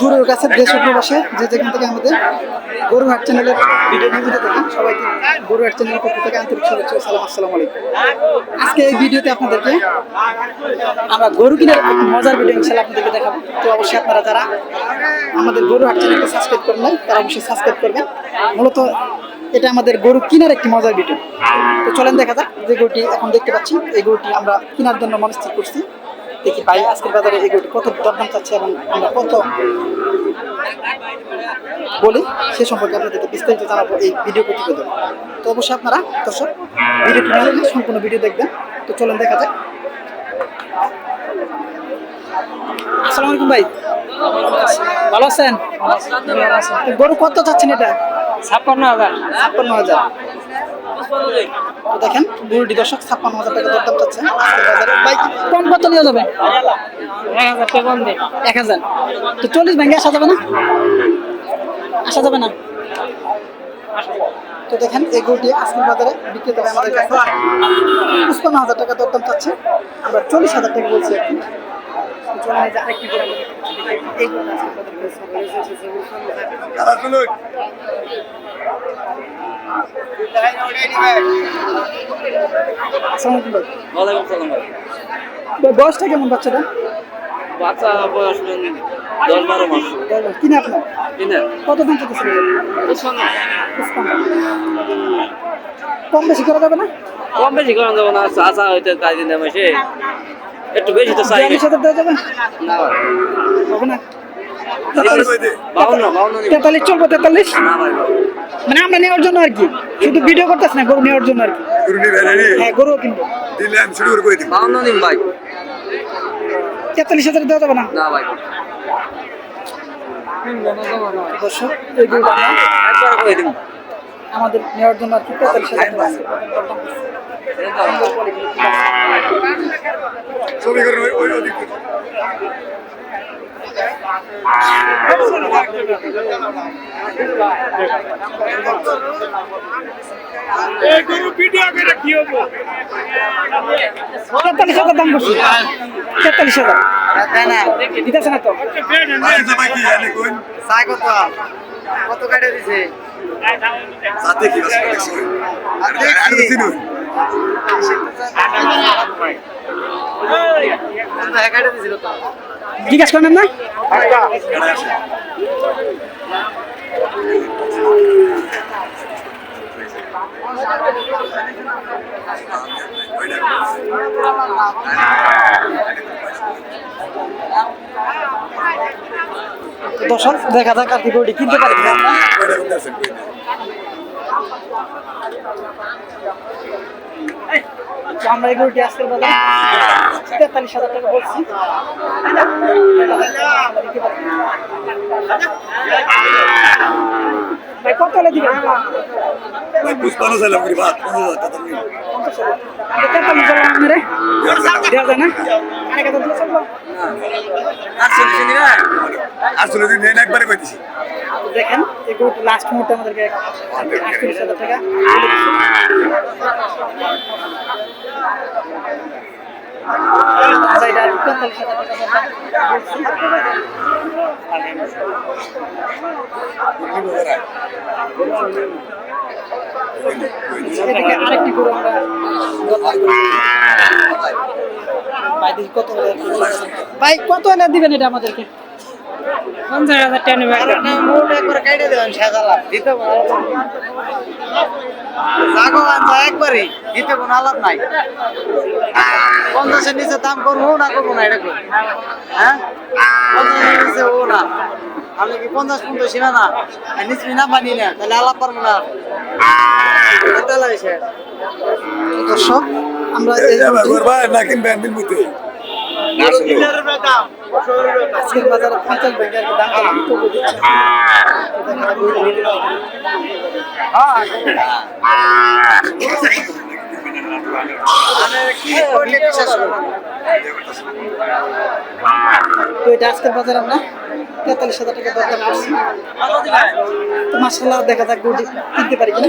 দূরের কাছে দেশ প্রবাসে যে যেখান থেকে আমাদের গরু হাট চ্যানেলের ভিডিও নিয়মিত দেখেন সবাইকে গরু হাট চ্যানেলের পক্ষ থেকে আন্তরিক শুভেচ্ছা সালাম, আসসালামু আলাইকুম। আজকে এই ভিডিওতে আপনাদেরকে আমরা গরু কিনার মজার ভিডিও ইনশাল্লাহ আপনাদেরকে দেখাবো। তো অবশ্যই আপনারা যারা আমাদের গরু হাট চ্যানেলকে সাবস্ক্রাইব করেন নাই, তারা অবশ্যই সাবস্ক্রাইব করবেন। মূলত এটা আমাদের গরু কেনার একটি মজার ভিডিও। তো চলেন দেখা যাক যে গরুটি এখন দেখতে পাচ্ছি। এই গরুটি আমরা কেনার জন্য মনস্থির করছি। দেখি ভাই আজকের বাজারে গরুটি কত দরদাম চাচ্ছে এবং আমরা কত বলি সে সম্পর্কে আপনাদেরকে বিস্তারিত জানাব এই ভিডিও প্রতিবেদন। তো অবশ্যই আপনারা দর্শক ভিডিওটি লাগলে সম্পূর্ণ ভিডিও দেখবেন। তো চলেন দেখা যাক। আসসালামু আলাইকুম ভাই। ভালো আছেন? গরু কত চাচ্ছেন এটা? ছাপ্পান্ন হাজার। ছাপ্পান্ন হাজার। তো দেখেন গরুটি দর্শক ছাপ্পান্ন হাজার টাকা দরদাম চাচ্ছে। ভাই কম কত নিয়ে যাবে? এক হাজার তো চল্লিশ ভেঙে আসা যাবে না? আসা যাবে না? তো দেখেন এই গরুটি আজকের বাজারে বিক্রি হবে আমাদের কাছে পঁচপান্ন হাজার টাকা দরদাম চাচ্ছে। আমরা চল্লিশ হাজার টাকা বলছি আর কি এই বয়সটা কেমন বাচ্চাটা? বাচ্চা বয়স দশ বারো মাস। কিনে আপনার? কিনে। কত দাম চাইতেছিল কম বেশি করা যাবে না? কম বেশি করান যাব না। চাচা হইতে কাজ দিন একটু বেশি তো চাই। হাজার দেওয়া যাবে? না হবে না। তেতাল্লিশ চলবো তেতাল্লিশ? না ভাই মানে আমরা নেওয়ার জন্য আর কি। শুধু ভিডিও করতেছ না গরু নেওয়ার জন্য আর কি। হ্যাঁ গরুও কিনবো। তেতাল্লিশ হাজার দেওয়া যাবে না? আমাদের নেওয়ার জন্য আর কি তেতাল্লিশ হাজার। তেতাল্লিশ হাজার দাম করছি তেতাল্লিশ হাজার দিতেছে না তো কত কাটে দিছে কাটে দিছিল তো জিজ্ঞাসা করেন না দর্শক, দেখা যাক আর কি গরুটি কিনতে পারি আমরা। এই গরুটি আজকের বাজারে তেতাল্লিশ হাজার টাকা বলছি। কত হলে দিবেন? দেখেন লাস্ট মুহূর্তে আমাদেরকে আটচল্লিশ হাজার টাকা। এটাকে আরেকটি করি। ভাই কত কত দিবেন এটা আমাদেরকে? পঞ্চাশ হাজার টাকা নেবে। মোট একবার কাটে দেবেন সাজালা দিতে জাগো আনছা একবারই দিতে কোনো আলাপ নাই। পঞ্চাশের নিচে দাম করব না করব না এটা করব হ্যাঁ? পঞ্চাশের নিচে ও না। আমি কি পঞ্চাশ পঞ্চাশ সীমা না? আর নিচে না মানি না তাহলে আলাপ পারব না দর্শক আমরা এই করবা না কিনবেন বিল মুতে আজকের বাজারে দাম? বাজারে আমরা তেতাল্লিশ হাজার টাকা তো মাসাল্লাহ দেখা যাক গরুটি কিনতে পারি কিনা।